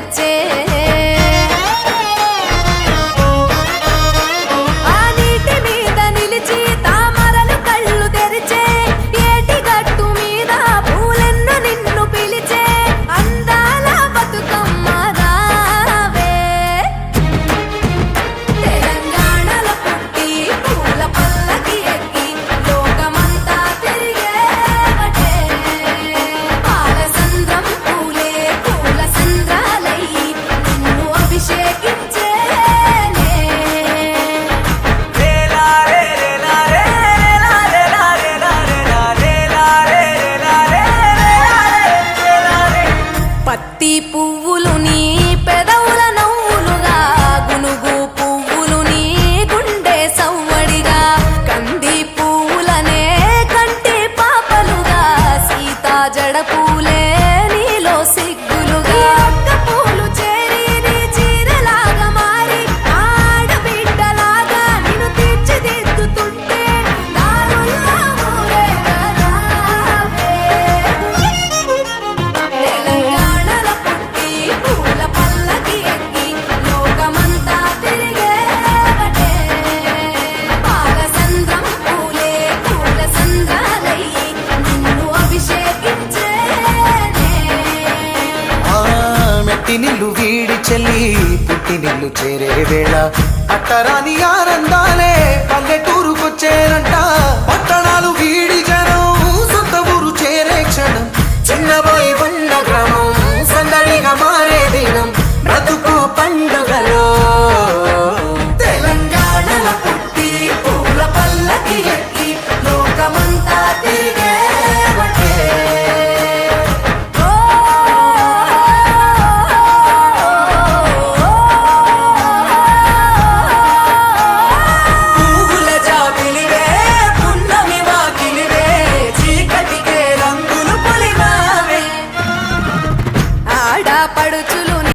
வச்சே കടപ്പൂലേ వీడు వీడి చెల్లి పుట్టినిల్లు చేరే వేళ. అట్టరాని ఆనందాలే పల్లెటూరుకొచ్చేరంట. పట్టణాలు వీడి జనం సొంత ఊరు చేరే క్షణం. చిన్న